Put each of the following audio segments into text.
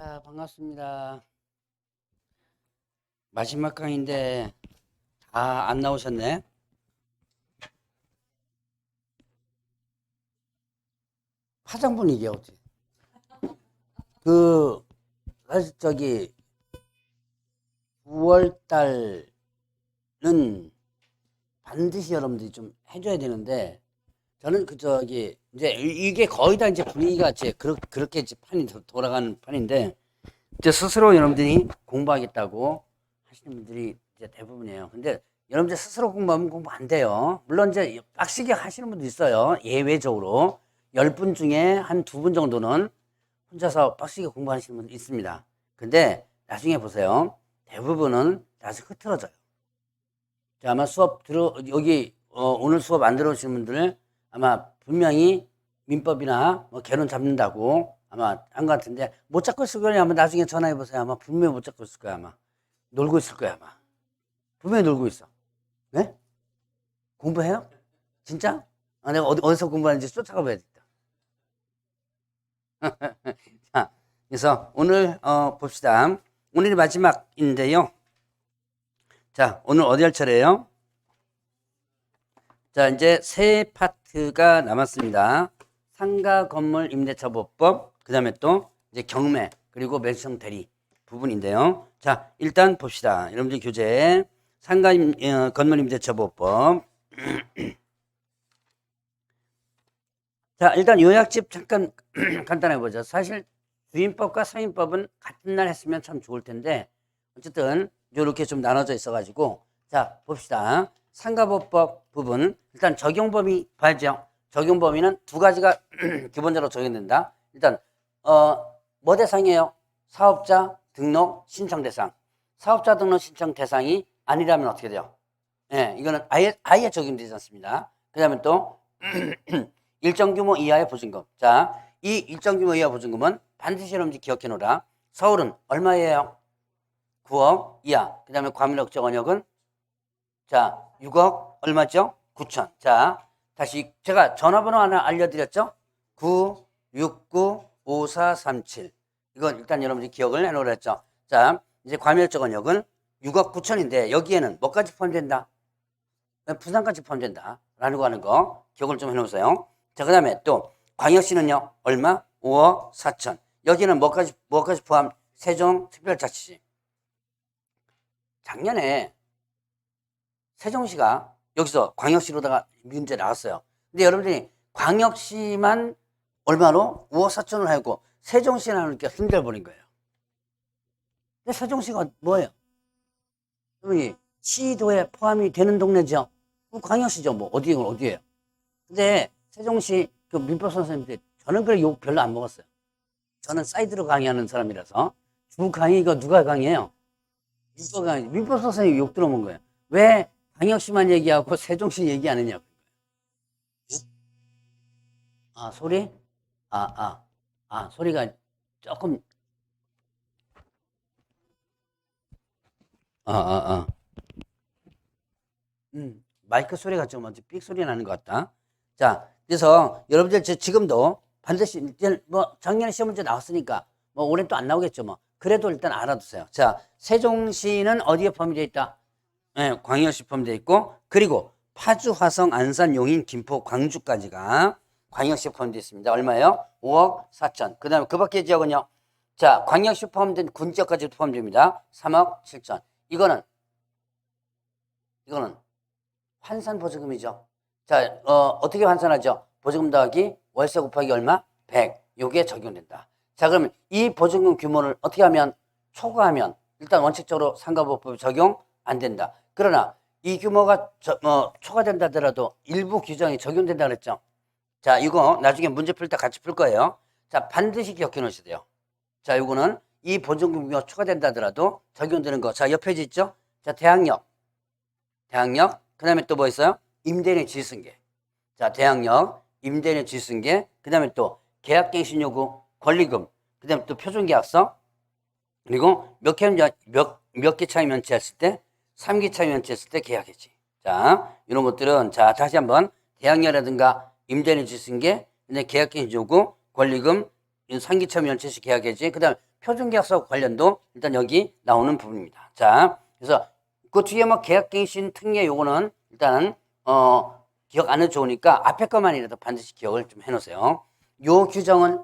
자, 반갑습니다. 마지막 강인데 다 안 나오셨네. 화장 분위기야 어떻게? 그 사실 저기 9월 달은 반드시 여러분들이 좀 해줘야 되는데 저는 그 저기 이제 이- 이게 거의 다 이제 분위기가 이제 그렇, 그렇게 이제 판이 도- 돌아가는 판인데 이제 스스로 여러분들이 공부하겠다고 하시는 분들이 이제 대부분이에요. 근데 여러분들 스스로 공부하면 공부 안 돼요. 물론 이제 빡시게 하시는 분도 있어요. 예외적으로 열 분 중에 한 두 분 정도는 혼자서 빡시게 공부하시는 분도 있습니다. 근데 나중에 보세요. 대부분은 다시 흐트러져요. 자, 아마 수업 들어 여기 어, 오늘 수업 안 들어오시는 분들 아마 분명히 민법이나 뭐 개론 잡는다고 아마 한 것 같은데 못 잡고 있을 거예요. 아마 나중에 전화해 보세요. 아마 분명히 못 잡고 있을 거야 아마 놀고 있을 거야 아마 분명히 놀고 있어. 네? 공부해요? 진짜? 아, 내가 어디, 어디서 공부하는지 쫓아가 봐야겠다. 자, 그래서 오늘 어, 봅시다. 오늘이 마지막인데요. 자, 오늘 어디 할 차례예요? 자, 이제 세 파트 가 남았습니다. 상가 건물 임대차 보법, 그 다음에 또 이제 경매, 그리고 매수성 대리 부분인데요. 자, 일단 봅시다. 여러분들 교재. 상가 임, 어, 건물 임대차 보법. 자, 일단 요약집 잠깐 간단하게 보죠. 사실 주임법과 상임법은 같은 날 했으면 참 좋을 텐데 어쨌든 이렇게 좀 나눠져 있어가지고 자 봅시다. 상가법법 부분 일단 적용 범위 봐야죠. 적용 범위는 두 가지가 기본적으로 적용된다. 일단 어 뭐 대상이에요? 사업자 등록 신청 대상. 사업자 등록 신청 대상이 아니라면 어떻게 돼요? 예, 이거는 아예 아예 적용되지 않습니다. 그다음에 또 일정 규모 이하의 보증금. 자, 이 일정 규모 이하 보증금은 반드시 여러분들 기억해 놓으라. 서울은 얼마예요? 9억 이하. 그 다음에 과밀억정 원역은 자, 6억 얼마죠? 9천. 자, 다시 제가 전화번호 하나 알려드렸죠? 9 6 9 5 4 3 7. 이건 일단 여러분들이 기억을 해놓으라 했죠. 자, 이제 과밀억정 원역은 6억 9천인데 여기에는 뭐까지 포함된다? 부산까지 포함된다. 라고 하는 거 기억을 좀 해놓으세요. 자, 그 다음에 또 광역시는요, 얼마? 5억 4천. 여기는 뭐까지, 뭐까지 포함? 세종특별자치시. 작년에 세종시가 여기서 광역시로다가 문제 나왔어요. 근데 여러분들이 광역시만 얼마로? 5억 4천을 하고 세종시는 이렇게 흔들버린 거예요. 근데 세종시가 뭐예요? 여러분이 시도에 포함이 되는 동네죠. 그럼 광역시죠. 뭐 어디 어디예요? 근데 세종시 그 민법 선생님들 저는 그래 욕 별로 안 먹었어요. 저는 사이드로 강의하는 사람이라서 주 강의 이거 누가 강의해요? 민법 강의 민법 선생님 욕 들어본 거예요. 왜 광역시만 얘기하고 세종시 얘기 안 했냐고. 아 소리? 아 아 아, 아, 소리가 조금 아 아, 아. 음, 마이크 소리가 좀 어디 삑 소리 나는 것 같다. 자, 그래서 여러분들 저 지금도 반드시 일단 뭐 작년에 시험 문제 나왔으니까 뭐 올해 또 안 나오겠죠 뭐. 그래도 일단 알아두세요. 자, 세종시는 어디에 포함되어 있다? 예, 광역시 포함되어 있고 그리고 파주, 화성, 안산, 용인, 김포, 광주까지가 광역시 포함되어 있습니다. 얼마예요? 5억 4천. 그 다음에 그 밖의 지역은요? 자, 광역시 포함된 군 지역까지 포함됩니다. 3억 7천. 이거는 이거는 환산 보증금이죠. 자, 어, 어떻게 환산하죠? 보증금 더하기 월세 곱하기 얼마? 100. 요게 적용된다. 자, 그러면 이 보증금 규모를 어떻게 하면 초과하면 일단 원칙적으로 상가보법 적용 안 된다. 그러나 이 규모가 저, 뭐 초과된다 하더라도 일부 규정이 적용된다 그랬죠. 자, 이거 나중에 문제 풀 때 같이 풀 거예요. 자, 반드시 기억해 놓으셔야 돼요. 자, 요거는 이 보증금 규모가 초과된다 하더라도 적용되는 거. 자, 옆에 있죠? 자, 대학력. 대학력. 그 다음에 또 뭐 있어요? 임대인의 지승계. 자, 대학력, 임대인의 지승계. 그 다음에 또 계약갱신 요구, 권리금. 그 다음에 또 표준계약서. 그리고 몇 개, 몇, 몇 개 차이 면치했을 때, 3개 차이 면치했을 때 계약했지. 자, 이런 것들은, 자, 다시 한번 대학력이라든가 임대인의 지승계, 근데 계약갱신 요구, 권리금, 3기 차 면치시 계약했지. 그 다음에 표준계약서 관련도 일단 여기 나오는 부분입니다. 자, 그래서 그 뒤에 뭐 계약갱신 특례 요거는 일단은 어 기억 안 해도 좋으니까 앞에 것만이라도 반드시 기억을 좀 해놓으세요. 요 규정은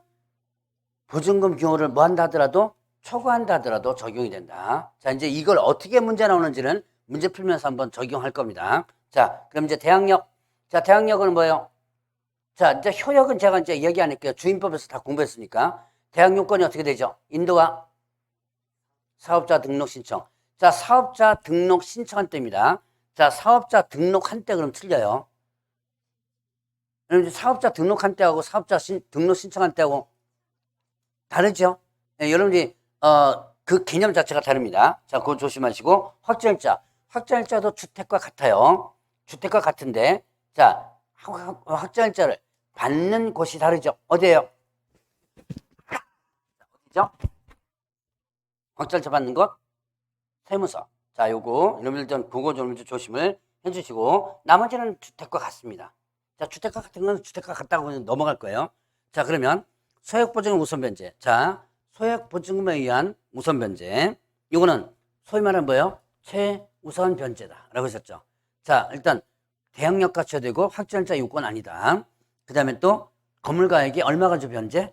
보증금 규모를 뭐 한다 하더라도 초과한다 하더라도 적용이 된다. 자, 이제 이걸 어떻게 문제 나오는지는 문제 풀면서 한번 적용할 겁니다. 자, 그럼 이제 대항력. 자, 대항력은 뭐예요? 자, 이제 효력은 제가 이제 얘기 안 할게요. 주임법에서 다 공부했으니까. 대항 요건이 어떻게 되죠? 인도와 사업자 등록 신청. 자, 사업자 등록 신청한 때입니다. 자, 사업자 등록한 때 그럼 틀려요. 그럼 사업자 등록한 때하고 사업자 신- 등록 신청한 때하고 다르죠? 네, 여러분들이, 어, 그 개념 자체가 다릅니다. 자, 그거 조심하시고, 확정일자. 확정일자도 주택과 같아요. 주택과 같은데, 자, 확- 확정일자를 받는 곳이 다르죠? 어디에요? 어디죠? 확정일자 받는 곳? 세무서. 자, 요거, 여러분들 좀 그거 좀 조심을 해 주시고, 나머지는 주택과 같습니다. 자, 주택과 같은 건 주택과 같다고 넘어갈 거예요. 자, 그러면 소액보증금 우선 변제. 자, 소액 보증금에 의한 우선 변제. 이거는 소위 말하는 뭐예요? 최우선 변제다. 라고 했었죠. 자, 일단 대항력 갖춰야 되고 확정일자 요건 아니다. 그 다음에 또 건물가액이 얼마 가지고 변제?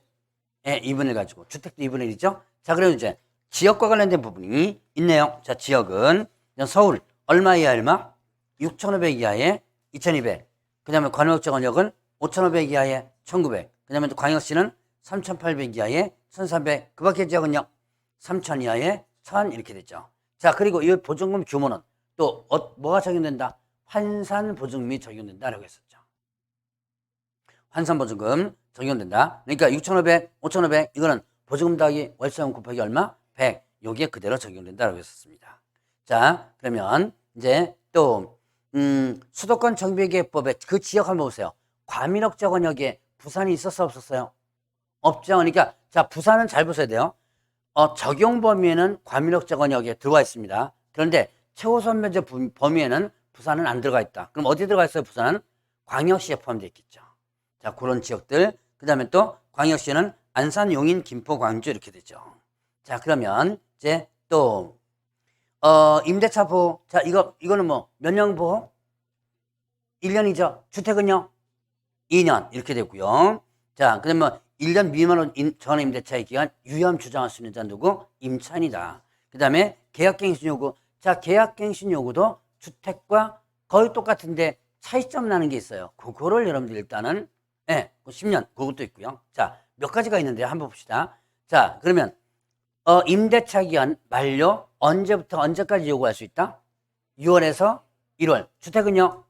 예, 2분의 가지고. 주택도 2분의 1이죠? 자, 그럼 이제 지역과 관련된 부분이 있네요. 자, 지역은 서울 얼마 이하 얼마? 6,500 이하에 2,200. 그 다음에 관역정원역은 5,500 이하에 1,900. 그 다음에 또 광역시는 3,800 이하에 1,300. 그 밖에 지역은요? 3,000 이하에 1,000 이렇게 됐죠. 자, 그리고 이 보증금 규모는 또 어, 뭐가 적용된다? 환산 보증금이 적용된다라고 했었죠. 환산 보증금 적용된다. 그러니까 6,500, 5,500 이거는 보증금 더하기 월세금 곱하기 얼마? 100. 요게 그대로 적용된다라고 했었습니다. 자, 그러면 이제 또 음, 수도권 정비계획법에 그 지역 한번 보세요. 과민역 저건역에 부산이 있었어 없었어요? 없죠. 그러니까 자 부산은 잘 보셔야 돼요. 어, 적용 범위에는 과민역 저건역에 들어와 있습니다. 그런데 최우선 부- 범위에는 부산은 안 들어가 있다. 그럼 어디 들어가 있어요? 부산은 광역시에 포함되어 있겠죠. 자 그런 지역들. 그 다음에 또 광역시는 안산, 용인, 김포, 광주 이렇게 되죠. 자 그러면 이제 또 어, 임대차 보호. 자, 이거, 이거는 뭐, 몇 년 보호? 1년이죠. 주택은요? 2년. 이렇게 되고요. 자, 그 뭐, 1년 미만으로 인- 전 임대차의 기간 유효함 주장할 수 있는 자 누구? 임차인이다. 그 다음에 계약갱신 요구. 자, 계약갱신 요구도 주택과 거의 똑같은데 차이점 나는 게 있어요. 그거를 여러분들 일단은, 예, 네, 10년. 그것도 있고요. 자, 몇 가지가 있는데 한번 봅시다. 자, 그러면 어, 임대차 기간 만료 언제부터 언제까지 요구할 수 있다? 6월에서 1월. 주택은요?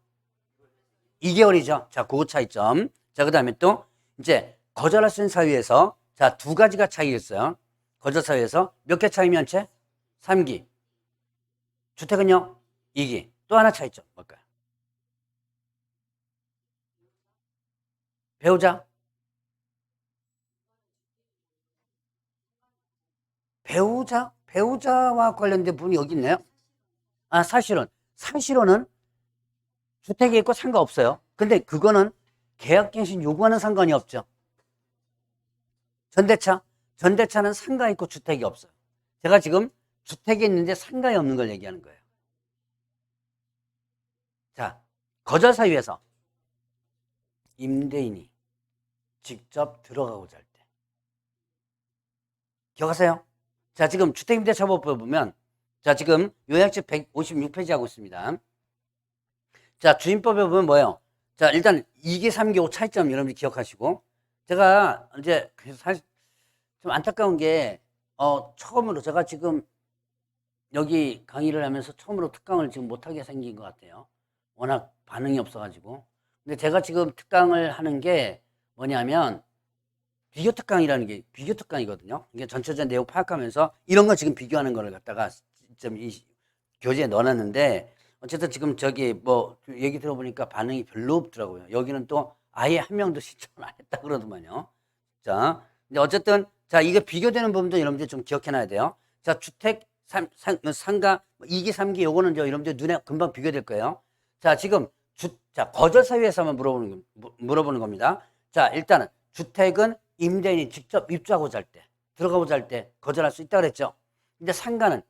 2개월이죠. 자, 그거 차이점. 자, 그 다음에 또 이제 거절할 수 있는 사유에서 자, 두 가지가 차이 있어요. 거절 사유에서 몇 개 차이면 채? 3기. 주택은요? 2기. 또 하나 차이점. 뭘까요? 배우자? 배우자? 배우자와 관련된 부분이 여기 있네요. 아, 사실은. 사실은 주택에 있고 상관없어요. 근데 그거는 계약갱신 요구하는 상관이 없죠. 전대차? 전대차는 상가 있고 주택이 없어요. 제가 지금 주택이 있는데 상가에 없는 걸 얘기하는 거예요. 자, 거절 사유에서 임대인이 직접 들어가고자 할 때. 기억하세요? 자, 지금 주택임대차법을 보면, 자, 지금 요약집 156페이지 하고 있습니다. 자, 주임법에 보면 뭐예요? 자, 일단 2기, 3기, 5 차이점 여러분들 기억하시고, 제가 이제 사실 좀 안타까운 게, 어, 처음으로 제가 지금 여기 강의를 하면서 처음으로 특강을 지금 못하게 생긴 것 같아요. 워낙 반응이 없어가지고. 근데 제가 지금 특강을 하는 게 뭐냐면, 비교 특강이라는 게 비교 특강이거든요. 이게 전체적인 내용 파악하면서 이런 거 지금 비교하는 거를 갖다가 좀 이 교재에 넣어놨는데 어쨌든 지금 저기 뭐 얘기 들어보니까 반응이 별로 없더라고요. 여기는 또 아예 한 명도 신청을 안 했다 그러더만요. 자, 근데 어쨌든 자 이게 비교되는 부분도 여러분들 좀 기억해놔야 돼요. 자, 주택 상, 상, 상가 2기, 3기 요거는 저 여러분들 눈에 금방 비교될 거예요. 자, 지금 주, 자 거절 사유에서 한번 물어보는 물어보는 겁니다. 자, 일단은 주택은 임대인이 직접 입주하고자 할 때. 들어가고자 할 때 거절할 수 있다 그랬죠. 근데 상가는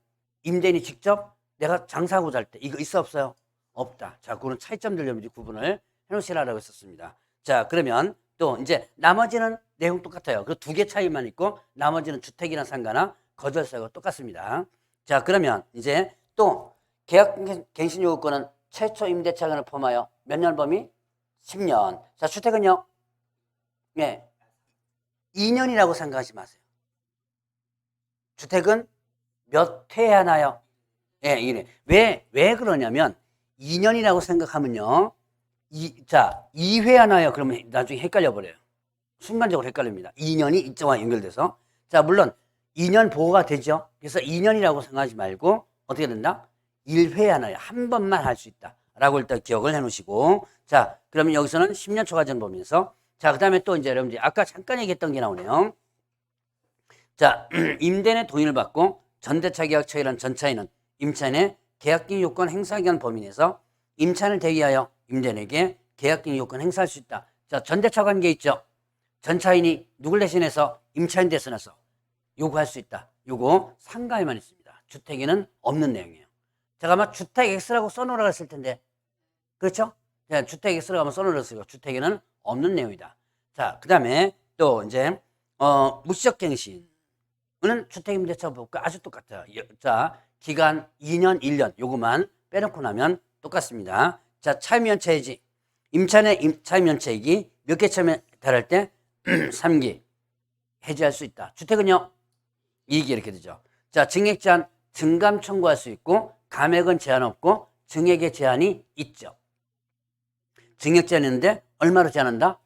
임대인이 직접 내가 장사하고자 할 때 이거 있어 없어요? 없다. 자, 그거는 차이점들 좀 구분을 해놓으시라고 했었습니다. 자, 그러면 또 이제 나머지는 내용 똑같아요. 그 두 개 차이만 있고 나머지는 주택이나 상가나 거절사가 똑같습니다. 자, 그러면 이제 또 계약 갱신 요구권은 최초 임대차간을 포함하여 몇 년 범위? 10년. 자, 주택은요? 예. 2년이라고 생각하지 마세요. 주택은 몇 회 하나요? 예, 이래. 왜, 왜 그러냐면 2년이라고 생각하면요. 이, 자, 2회 하나요? 그러면 나중에 헷갈려 버려요. 순간적으로 헷갈립니다. 2년이 이쪽과 연결돼서. 자, 물론 2년 보호가 되죠. 그래서 2년이라고 생각하지 말고 어떻게 된다? 1회 하나요. 한 번만 할 수 있다. 라고 일단 기억을 해 놓으시고. 자, 그러면 여기서는 10년 초과전 범위에서. 자, 그 다음에 또 이제 여러분들 아까 잠깐 얘기했던 게 나오네요. 자, 임대인의 동의를 받고 전대차 계약 처리한 전차인은 임차인의 계약갱 요건 행사 기한 범위 내에서 임차인을 대기하여 임대인에게 계약갱 요건 행사할 수 있다. 자, 전대차 관계 있죠. 전차인이 누굴 대신해서 임차인 대신해서 요구할 수 있다. 요거 상가에만 있습니다. 주택에는 없는 내용이에요. 제가 아마 주택 X라고 써놓으라고 했을 텐데 그렇죠? 자, 주택 X라고 한번 써놓으랬어요. 주택에는 없는 내용이다. 자, 그 다음에 또 이제 어, 무시적 갱신은 주택임대차 법과 아주 똑같아요. 여- 자, 기간 2년, 1년 요거만 빼놓고 나면 똑같습니다. 자, 차임연체이지 임차인의 임- 차임연체액이 몇 개 차면 달할 때 3기 해지할 수 있다. 주택은요? 2기 이렇게 되죠. 자, 증액 제한 증감 청구할 수 있고 감액은 제한 없고 증액의 제한이 있죠. 증액 제한 있는데 얼마로 제한한다?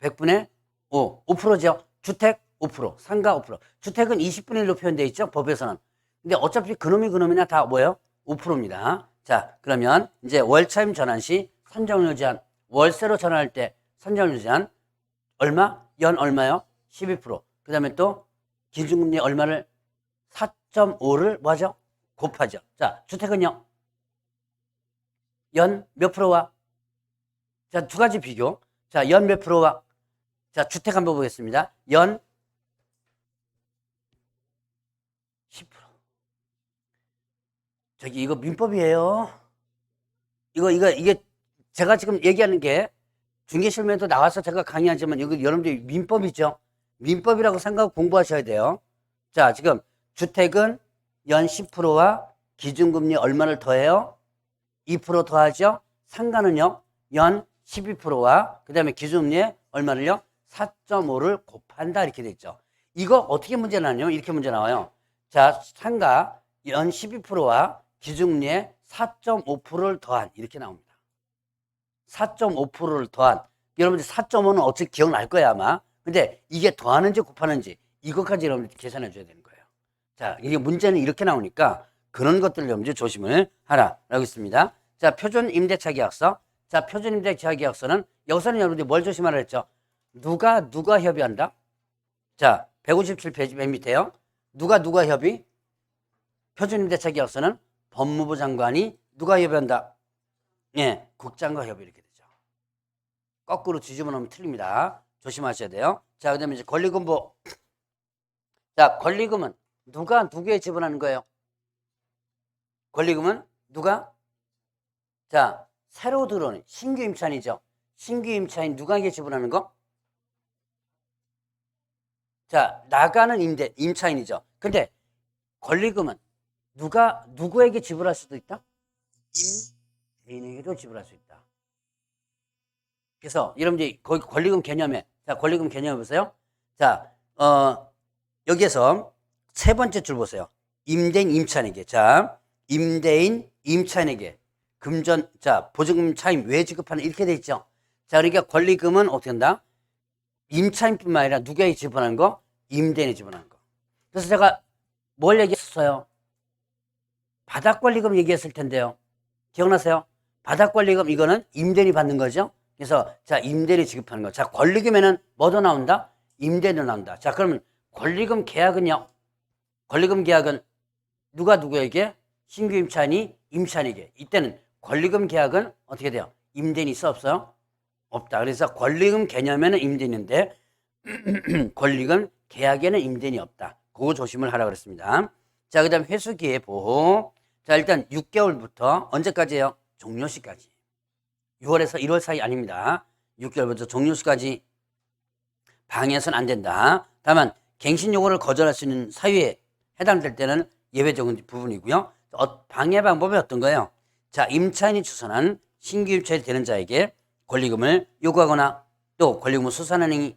100분의 5, 5%죠. 주택 5%, 상가 5%. 주택은 20분의 1로 표현되어 있죠. 법에서는. 근데 어차피 그놈이 그놈이나 다 뭐예요? 5%입니다. 자, 그러면 이제 월차임 전환 시 선정료 제한, 월세로 전환할 때 선정료 제한 얼마? 연 얼마요? 12%. 그 다음에 또 기준금리 얼마를 4.5를 뭐하죠? 곱하죠. 자, 주택은요? 연 몇 프로와? 자, 두 가지 비교. 자, 연 몇 프로와? 자, 주택 한번 보겠습니다. 연 10%. 저기 이거 민법이에요. 이거 이거 이게 제가 지금 얘기하는 게 중개실면도 나와서 제가 강의하지만 이거 여러분들 민법이죠. 민법이라고 생각하고 공부하셔야 돼요. 자, 지금 주택은 연 10%와 기준금리 얼마를 더해요? 2% 더하죠? 상가는요, 연 12%와 그 다음에 기준금리에 얼마를요? 4.5를 곱한다. 이렇게 돼 있죠. 이거 어떻게 문제 나냐면 이렇게 문제 나와요. 자, 상가 연 12%와 기준금리에 4.5%를 더한 이렇게 나옵니다. 4.5%를 더한 여러분들 4.5는 어떻게 기억날 거야 아마. 근데 이게 더하는지 곱하는지 이것까지 여러분들 계산해 줘야 되는 거예요. 자, 이게 문제는 이렇게 나오니까 그런 것들을 여러분들 조심을 하라라고 있습니다. 자, 표준 임대차 계약서. 자, 표준 임대차 계약서는 여기서는 여러분들 뭘 조심하라 했죠? 누가 누가 협의한다? 자, 157페이지 맨 밑에요. 누가 누가 협의? 표준 임대차 계약서는 법무부 장관이 누가 협의한다? 예, 국장과 협의 이렇게 되죠. 거꾸로 뒤집어 놓으면 틀립니다. 조심하셔야 돼요. 자, 그 다음에 이제 권리금부. 자, 권리금은 누가 누구에 지불하는 거예요? 권리금은 누가? 자, 새로 들어오는 신규 임차인이죠. 신규 임차인 누가에게 지불하는 거? 자, 나가는 임대, 임차인이죠. 근데 권리금은 누가, 누구에게 지불할 수도 있다? 임대인에게도 지불할 수 있다. 그래서 여러분들이 거기 권리금 개념에, 자, 권리금 개념 보세요. 자, 어, 여기에서 세 번째 줄 보세요. 임대인 임차인에게. 자, 임대인 임차인에게 금전, 자, 보증금 차임 왜 지급하는 이렇게 돼 있죠. 자, 그러니까 권리금은 어떻게 한다? 임차인뿐만 아니라 누구에게 지불하는 거? 임대인이 지불하는 거. 그래서 제가 뭘 얘기했어요? 바닥권리금 얘기했을 텐데요. 기억나세요? 바닥권리금 이거는 임대인이 받는 거죠. 그래서 자 임대인이 지급하는 거. 자 권리금에는 뭐도 나온다? 임대인도 나온다. 자 그러면 권리금 계약은요? 권리금 계약은 누가 누구에게? 신규 임차인이 임차인에게. 이때는 권리금 계약은 어떻게 돼요? 임대인이 있어 없어요? 없다. 그래서 권리금 개념에는 임대인인데 권리금 계약에는 임대인이 없다. 그거 조심을 하라 그랬습니다. 자, 그 다음 회수기의 보호. 자, 일단 6개월부터 언제까지예요? 종료시까지. 6월에서 1월 사이 아닙니다. 6개월부터 종료시까지 방해해서는 안 된다. 다만 갱신 요구를 거절할 수 있는 사유에 해당될 때는 예외적인 부분이고요. 어, 방해 방법이 어떤 거예요? 자, 임차인이 추선한 신규 입찰이 되는 자에게 권리금을 요구하거나 또 권리금을 수산하는 행위,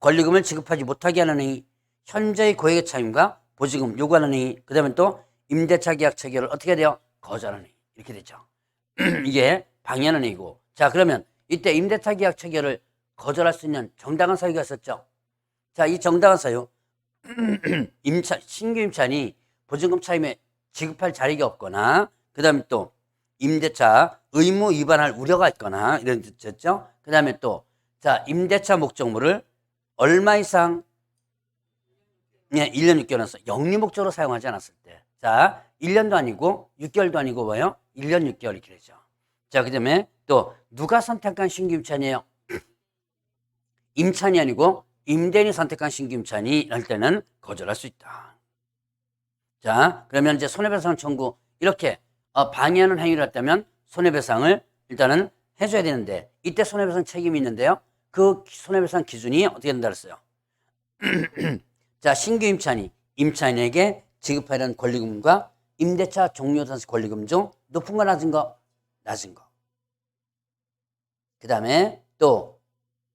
권리금을 지급하지 못하게 하는 행위, 현재의 고액의 차임과 보증금 요구하는 행위, 그 다음에 또 임대차 계약 체결을 어떻게 돼요? 거절하는 행위. 이렇게 되죠. 이게 방해하는 행위고. 자, 그러면 이때 임대차 계약 체결을 거절할 수 있는 정당한 사유가 있었죠. 자, 이 정당한 사유. 임차, 신규 임차인이 보증금 차임에 지급할 자리가 없거나, 그 다음에 또 임대차 의무 위반할 우려가 있거나, 이런 뜻이었죠. 그 다음에 또, 자, 임대차 목적물을 얼마 이상, 예, 1년 6개월에서 영리 목적으로 사용하지 않았을 때. 자, 1년도 아니고, 6개월도 아니고 뭐예요? 1년 6개월 이렇게 되죠. 자, 그 다음에 또, 누가 선택한 신규 임차인이에요? 임차인이 아니고 임대인이 선택한 신규 임차인이 할 때는 거절할 수 있다. 자, 그러면 이제 손해배상 청구 이렇게 어, 방해하는 행위를 했다면 손해배상을 일단은 해줘야 되는데 이때 손해배상 책임이 있는데요. 그 손해배상 기준이 어떻게 된다 그랬어요? 자, 신규 임차인이 임차인에게 지급해야 하는 권리금과 임대차 종료 전시 권리금 중 높은 거 낮은 거? 낮은 거. 그 다음에 또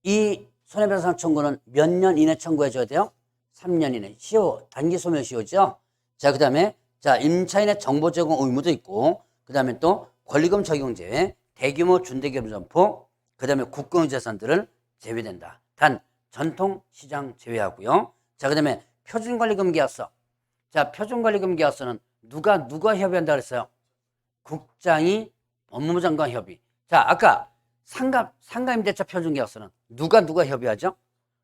이 손해배상 청구는 몇 년 이내 청구해줘야 돼요? 3년 이내. 시효, 단기 소멸 시효죠? 자, 그 다음에, 자, 임차인의 정보 제공 의무도 있고, 그 다음에 또 권리금 적용 제외, 대규모 준대기업 점포, 그 다음에 국공 재산들은 제외된다. 단, 전통 시장 제외하고요. 자, 그 다음에 표준권리금 계약서. 자, 표준권리금 계약서는 누가, 누가 협의한다 그랬어요? 국장이 법무부 장관 협의. 자, 아까 상가, 상가임대차 표준계약서는 누가 누가 협의하죠?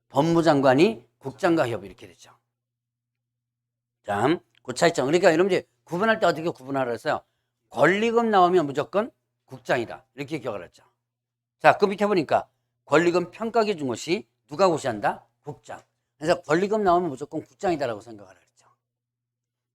법무장관이 국장과 협의 이렇게 되죠. 자, 그 차이점. 그러니까 여러분들 구분할 때 어떻게 구분하라 했어요? 권리금 나오면 무조건 국장이다. 이렇게 기억을 했죠. 자, 그 밑에 보니까 권리금 평가 기준 것이 누가 고시한다? 국장. 그래서 권리금 나오면 무조건 국장이다라고 생각을 했죠.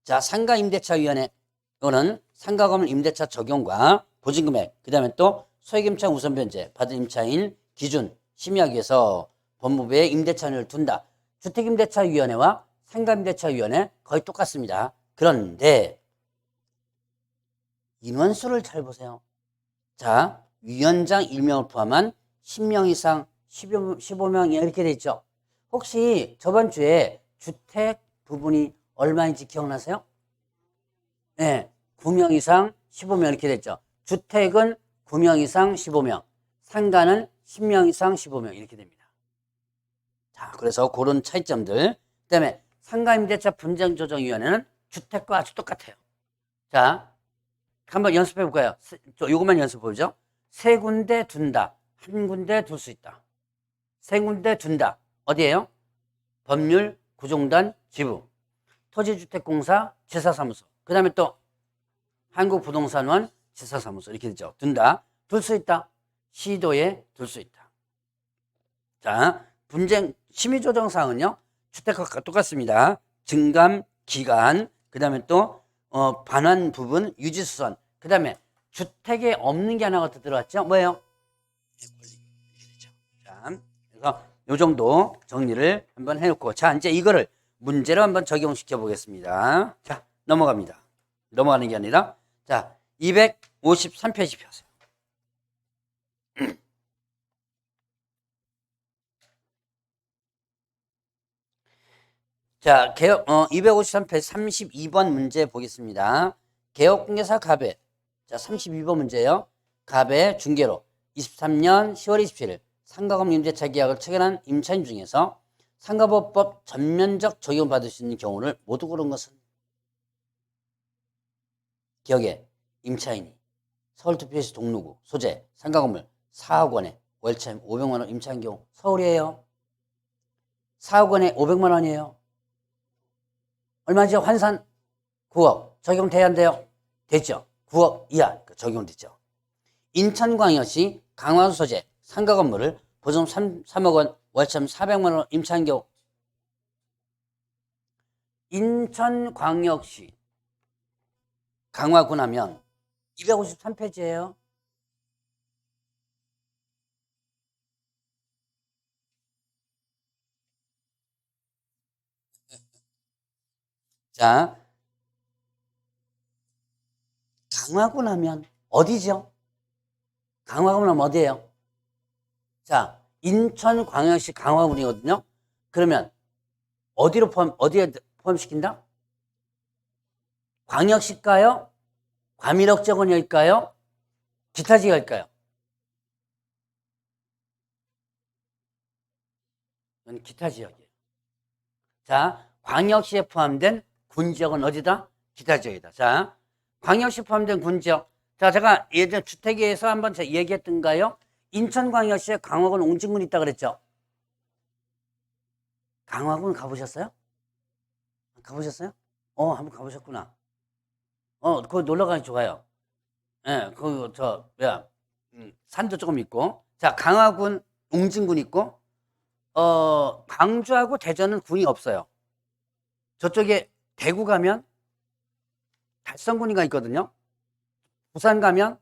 자, 상가임대차위원회 이거는 상가 건물 임대차 적용과 보증금액, 그 다음에 또 소액임차 우선 변제 받은 임차인 기준 심의하기 위해서 법무부에 임대차를 둔다. 주택임대차위원회와 상가임대차위원회 거의 똑같습니다. 그런데 인원수를 잘 보세요. 자, 위원장 1명을 포함한 10명 이상 15, 15명 이렇게 돼 있죠. 혹시 저번 주에 주택 부분이 얼마인지 기억나세요? 네, 9명 이상 15명 이렇게 됐죠. 주택은 9명 이상 15명, 상가는 10명 이상 15명 이렇게 됩니다. 자, 그래서 그런 차이점들. 그 다음에 상가임대차 분쟁조정위원회는 주택과 아주 똑같아요. 자, 한번 연습해 볼까요? 요것만 연습 보죠. 세 군데 둔다. 한 군데 둘 수 있다. 세 군데 둔다. 어디예요? 법률, 구종단, 지부, 토지주택공사, 제사사무소. 그 다음에 또 한국부동산원, 제사사무소 이렇게 되죠. 둔다. 둘 수 있다. 시도에 둘 수 있다. 자, 분쟁 심의조정 사항은요. 주택과 똑같습니다. 증감 기간, 그 다음에 또 어, 반환 부분, 유지수선, 그 다음에 주택에 없는 게 하나가 더 들어왔죠. 뭐예요? 자, 그래서 요 정도 정리를 한번 해놓고 자 이제 이거를 문제로 한번 적용시켜 보겠습니다. 자 넘어갑니다. 넘어가는 게 아니라 자 253페이지 펴세요. 자, 개혁, 어, 253페이지 32번 문제 보겠습니다. 개혁공개사 갑의, 자, 32번 문제요. 갑의 중개로 23년 10월 27일 상가금 임대차 계약을 체결한 임차인 중에서 상가법법 전면적 적용받을 수 있는 경우를 모두 고른 것은 기억에 임차인이 서울투표시 동루구 소재 상가건물 4억 원에 월차임 500만 원 임차인 경우 서울이에요. 4억 원에 500만 원이에요. 얼마죠? 환산 9억 적용돼야 한대요. 됐죠? 9억 이하 적용됐죠. 인천광역시 강화도 소재 상가 건물을 보증 3, 3억 원, 월참 400만 원 임차한 경우 인천광역시 강화군 하면 253페이지예요. 자, 강화군 하면 어디죠? 강화군 하면 어디예요? 자, 인천광역시 강화군이거든요. 그러면 어디로 포함, 어디에 포함시킨다? 광역시일까요? 과밀억제권일까요? 기타 지역일까요? 이건 기타 지역이에요. 자, 광역시에 포함된 군 지역은 어디다? 기타 지역이다. 자, 광역시 포함된 군 지역. 자, 제가 예전 주택에서 한번 얘기했던가요? 인천광역시에 강화군 옹진군이 있다 그랬죠? 강화군 가보셨어요? 가보셨어요? 어, 한번 가보셨구나. 어, 거기 놀러 가기 좋아요. 예, 그, 저, 뭐야, 음, 산도 조금 있고. 자, 강화군, 웅진군 있고, 어, 광주하고 대전은 군이 없어요. 저쪽에 대구 가면 달성군이가 있거든요. 부산 가면,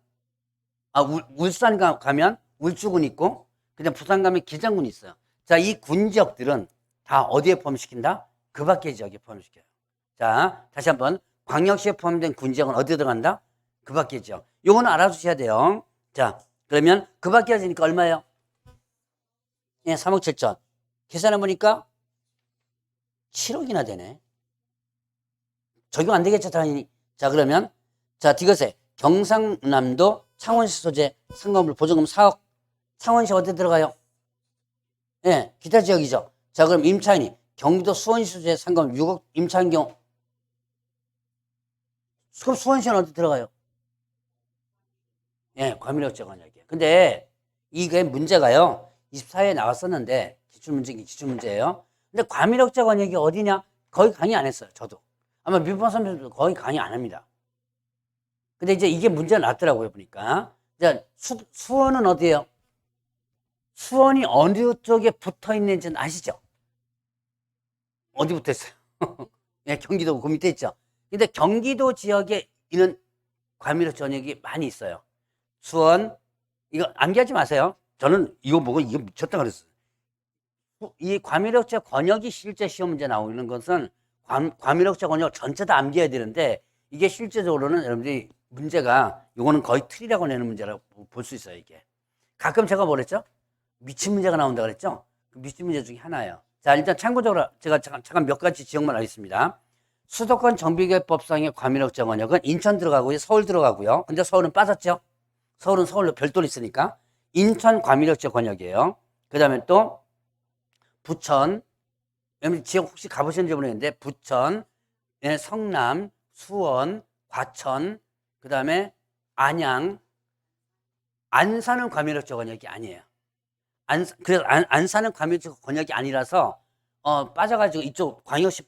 아, 울, 울산 가, 가면 울주군 있고, 그다음 부산 가면 기장군이 있어요. 자, 이 군 지역들은 다 어디에 포함시킨다? 그 밖의 지역에 포함시켜요. 자, 다시 한번 광역시에 포함된 군 지역은 어디에 들어간다? 그 밖의 지역. 요거는 알아두셔야 돼요. 자, 그러면 그 밖의 지역이니까 얼마예요? 예, 3억 7천. 계산해 보니까 7억이나 되네. 적용 안 되겠죠, 당연히. 자, 그러면 자, 디귿에 경상남도 창원시 소재 상가물 보증금 4억. 창원시 어디 들어가요? 예, 기타 지역이죠. 자, 그럼 임차인이 경기도 수원시 소재 상가물 6억 임차인 경우 그럼 수원시는 어디 들어가요? 예, 과밀역적 관역이에요. 근데 이게 문제가요. 24회에 나왔었는데 기출문제, 기출문제예요. 근데 과밀역적 관역이 어디냐? 거의 강의 안 했어요. 저도. 아마 민법 선배들도 거의 강의 안 합니다. 근데 이제 이게 문제가 났더라고요. 보니까. 수, 수원은 어디예요? 수원이 어느 쪽에 붙어 있는지는 아시죠? 어디 붙어 있어요? 예, 경기도 그 밑에 있죠. 근데 경기도 지역에 있는 과밀역 전역이 많이 있어요. 수원 이거 암기하지 마세요. 저는 이거 보고 이거 미쳤다 그랬어요. 이 과밀역적 권역이 실제 시험 문제 나오는 것은 과, 과밀역적 권역 전체 다 암기해야 되는데 이게 실제적으로는 여러분들이 문제가 이거는 거의 틀이라고 내는 문제라고 볼 수 있어요 이게. 가끔 제가 뭐랬죠? 미친 문제가 나온다 그랬죠? 그 미친 문제 중에 하나예요. 자 일단 참고적으로 제가 잠깐, 잠깐 몇 가지 지역만 하겠습니다. 수도권 정비계법상의 과밀역적 권역은 인천 들어가고요, 서울 들어가고요. 근데 서울은 빠졌죠? 서울은 서울로 별도로 있으니까 인천 과밀역적 권역이에요. 그 다음에 또 부천, 지역 혹시 가보셨는지 모르겠는데 부천, 예, 성남, 수원, 과천, 그 다음에 안양, 안산은 과밀역적 권역이 아니에요. 안, 그래서 안, 안산은 과밀역적 권역이 아니라서 어, 빠져가지고 이쪽 광역시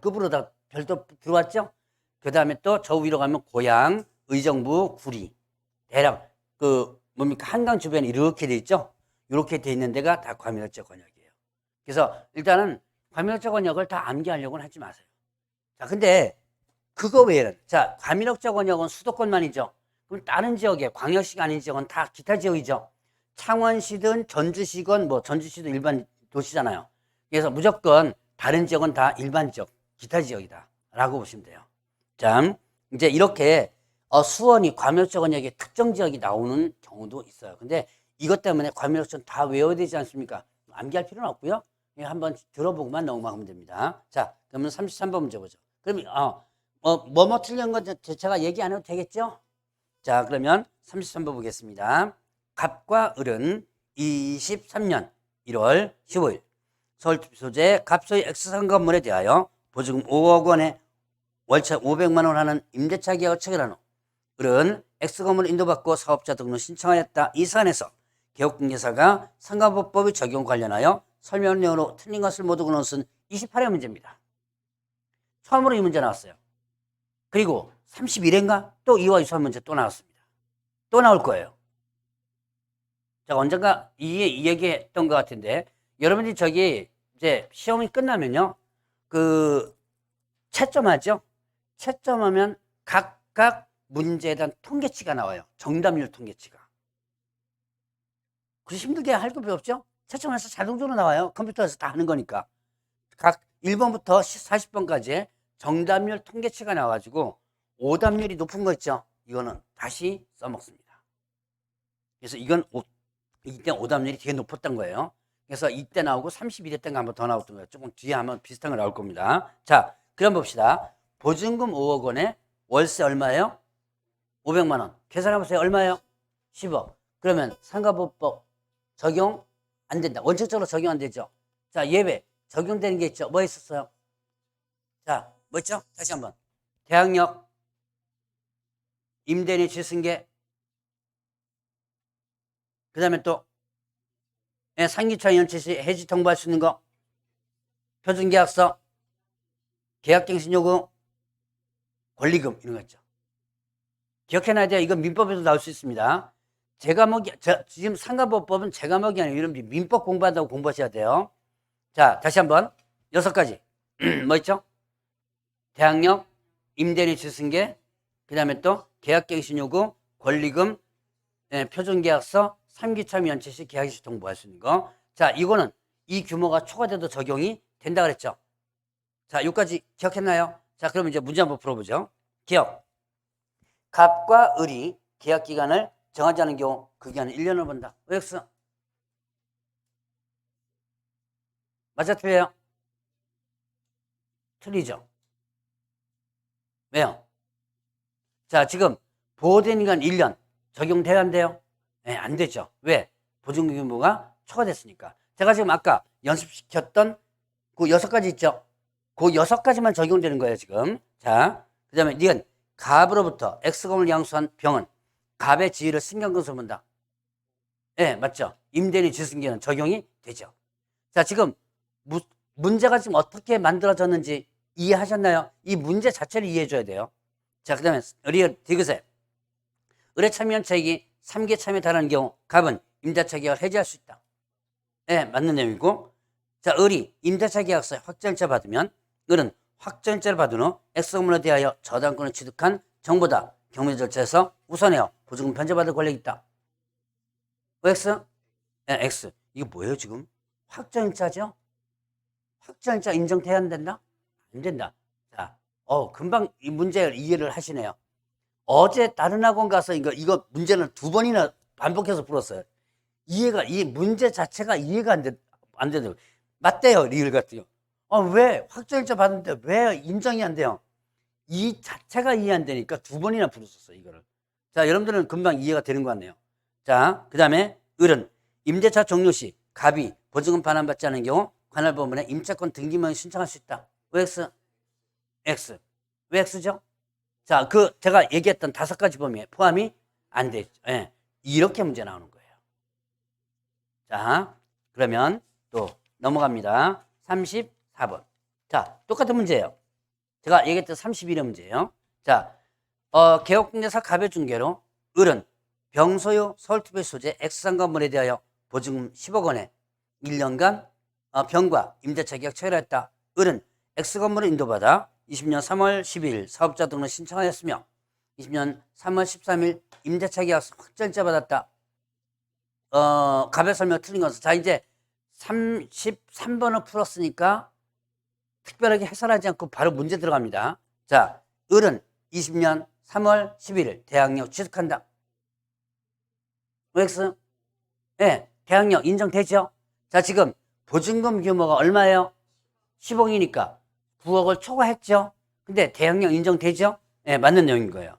급으로 다 별도 들어왔죠? 그 다음에 또 저 위로 가면 고양, 의정부, 구리. 대략 그 뭡니까 한강 주변에 이렇게 돼 있죠. 이렇게 돼 있는 데가 다 과밀역적 권역이에요. 그래서 일단은 과밀역적 권역을 다 암기하려고는 하지 마세요. 자, 근데 그거 외에는 자 과밀역적 권역은 수도권만이죠. 그럼 다른 지역에 광역시가 아닌 지역은 다 기타 지역이죠. 창원시든 전주시건 뭐 전주시도 일반 도시잖아요. 그래서 무조건 다른 지역은 다 일반 지역, 기타 지역이다 라고 보시면 돼요. 자, 이제 이렇게 어, 수원이 과밀역적 권역의 특정 지역이 나오는 경우도 있어요. 근데 이것 때문에 과밀역적 다 외워야 되지 않습니까? 암기할 필요는 없고요. 그냥 한번 들어보고만 넘어가면 됩니다. 자, 그러면 33번 문제 보죠. 그럼 어, 뭐, 뭐뭐 틀린 건 제- 제가 얘기 안 해도 되겠죠? 자, 그러면 33번 보겠습니다. 갑과 을은 23년 1월 15일 서울 소재 갑소의 X상 건물에 대하여 보증금 5억 원에 월차 500만 원 하는 임대차 계약을 체결한 후 을은 X건물을 인도받고 사업자 등록 신청하였다. 이 사안에서 개업공개사가 상가법법의 적용 관련하여 설명 내용으로 틀린 것을 모두 그는 것은 28회 문제입니다. 처음으로 이 문제 나왔어요. 그리고 31회인가 또 이와 유사한 문제 또 나왔습니다. 또 나올 거예요. 제가 언젠가 이, 이 얘기했던 것 같은데 여러분들이 저기 이제 시험이 끝나면요. 그 채점하죠. 채점하면 각각 문제에 대한 통계치가 나와요. 정답률 통계치가. 그래서 힘들게 할거 필요 없죠? 채점해서 자동적으로 나와요. 컴퓨터에서 다 하는 거니까. 각 1번부터 40번까지 정답률 통계치가 나와가지고 오답률이 높은 거 있죠? 이거는 다시 써먹습니다. 그래서 이건 오, 이때 오답률이 되게 높았던 거예요. 그래서 이때 나오고 32대 때가 한번 더 나왔던 거예요. 조금 뒤에 한번 비슷한 거 나올 겁니다. 자, 그럼 봅시다. 보증금 5억 원에 월세 얼마예요? 500만 원. 계산해 보세요. 얼마예요? 10억. 그러면 상가보법 적용 안 된다. 원칙적으로 적용 안 되죠. 자, 예외 적용되는 게 있죠. 뭐 있었어요? 자, 뭐 있죠? 다시 한번. 대학력, 임대인의 질승계, 그 다음에 또 예, 상기차 연체 시 해지 통보할 수 있는 거, 표준계약서, 계약갱신 요구, 권리금 이런 거 있죠. 기억해놔야 돼요. 이건 민법에도 나올 수 있습니다. 제과목이 저, 지금 상가법법은 제과목이 아니고 이런 민법 공부한다고 공부하셔야 돼요. 자, 다시 한번 여섯 가지 뭐 있죠? 대학력, 임대인의 질승계, 그 다음에 또 계약갱신 요구, 권리금, 예, 표준계약서, 3기 참 연체 시 계약 시 통보할 수 있는 거. 자, 이거는 이 규모가 초과돼도 적용이 된다 그랬죠. 자, 여기까지 기억했나요? 자, 그럼 이제 문제 한번 풀어보죠. 기억. 갑과 을이 계약 기간을 정하지 않은 경우 그 기간은 1년을 본다. OX. 맞아 틀려요? 틀리죠. 왜요? 자, 지금 보호된 기간 1년 적용돼야 안 돼요? 네, 안 되죠. 왜? 보증 규모가 초과됐으니까. 제가 지금 아까 연습시켰던 그 여섯 가지 있죠? 그 여섯 가지만 적용되는 거예요, 지금. 자, 그 다음에 니은 갑으로부터 X금을 양수한 병은 갑의 지위를 신경근으로 본다. 예, 네, 맞죠? 임대인의 지승계는 적용이 되죠. 자, 지금 무, 문제가 지금 어떻게 만들어졌는지 이해하셨나요? 이 문제 자체를 이해해 줘야 돼요. 자, 그 다음에 리얼 디귿에 의뢰 참여한 차익이 3개 참여에 달하는 경우 갑은 임대차 계약을 해지할 수 있다. 예, 네, 맞는 내용이고 자, 을이 임대차 계약서에 확정일자 받으면 을은 확정일자를 받은 후 X금으로 대하여 저당권을 취득한 정보다 경매 절차에서 우선하여 보증금 변제받을 권력이 있다. X? 네, X. 이거 뭐예요, 지금? 확정일자죠? 확정일자 인정돼야 안 된다? 안 된다. 자, 어, 금방 이 문제를 이해를 하시네요. 어제 다른 학원 가서 이거, 이거 문제는 두 번이나 반복해서 풀었어요. 이해가, 이 문제 자체가 이해가 안 돼, 안 되더라고요. 맞대요, 리을 같은 경우. 어, 왜? 확정일자 받았는데 왜 인정이 안 돼요? 이 자체가 이해 안 되니까 두 번이나 풀었었어요, 이거를. 자, 여러분들은 금방 이해가 되는 것 같네요. 자, 그 다음에 을은 임대차 종료 시 갑이 보증금 반환받지 않은 경우 관할 법원에 임차권 등기명을 신청할 수 있다. 왜 X? X. 왜 X죠? 자, 그 제가 얘기했던 다섯 가지 범위에 포함이 안 되죠. 예. 이렇게 문제 나오는 거예요. 자, 그러면 또 넘어갑니다. 34번. 자, 똑같은 문제예요. 제가 얘기했던 31의 문제예요. 자, 어, 개업공개사 갑의 중개로 을은 병소유 서울특별 소재 X상 건물에 대하여 보증금 10억 원에 1년간 어, 병과 임대차 계약 체결했다. 을은 X 건물을 인도받아 20년 3월 12일 사업자 등록 신청하였으며 20년 3월 13일 임대차 계약서 확정자 받았다. 어, 갑의 설명 틀린 것은 자 이제 33번을 풀었으니까 특별하게 해설하지 않고 바로 문제 들어갑니다. 자, 을은 20년 3월 11일 대학력 취득한다. OX? 네, 대학력 인정되죠? 자, 지금 보증금 규모가 얼마예요? 10억이니까 9억을 초과했죠? 근데 대학력 인정되죠? 네, 맞는 내용인 거예요.